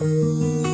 Música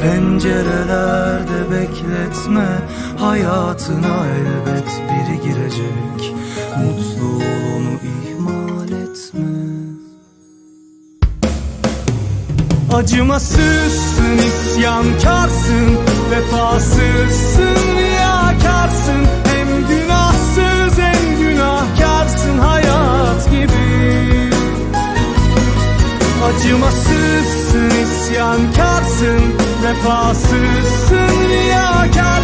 Pencerelerde bekletme Hayatına elbet biri girecek. Mutluluğunu ihmal etme. Acımasızsın, isyankarsın, vefasızsın, riyakarsın. Hem günahsız hem günahkarsın hayat gibi. Acımasızsın, isyankarsın, vefasızsın, riyakarsın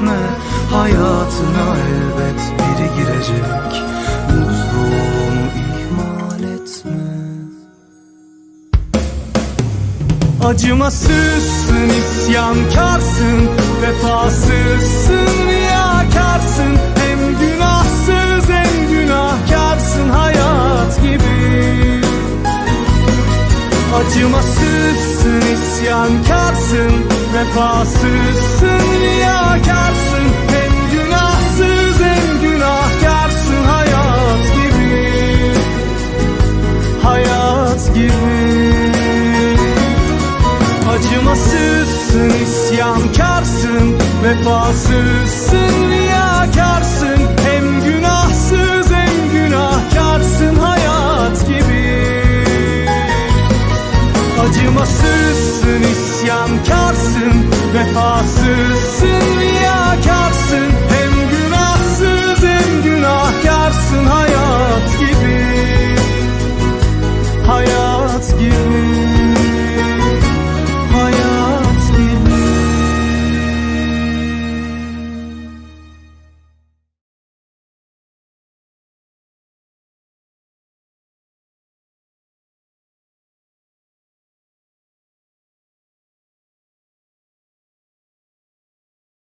bekletme Hayatına elbet biri girecek. Mutluluğunu ihmal etme. Acımasızsın, isyankarsın, vefasızsın, riyakarsın. Hem günahsız hem günahkarsın. Hayat gibi. Acımasızsın, isyankarsın, vefasızsın, riyakarsın. Hem günahsız hem günahkarsın. Hayat gibi Hayat gibi. Acımasızsın, isyankarsın, vefasızsın, riyakarsın. Hem günahsız hem günahkarsın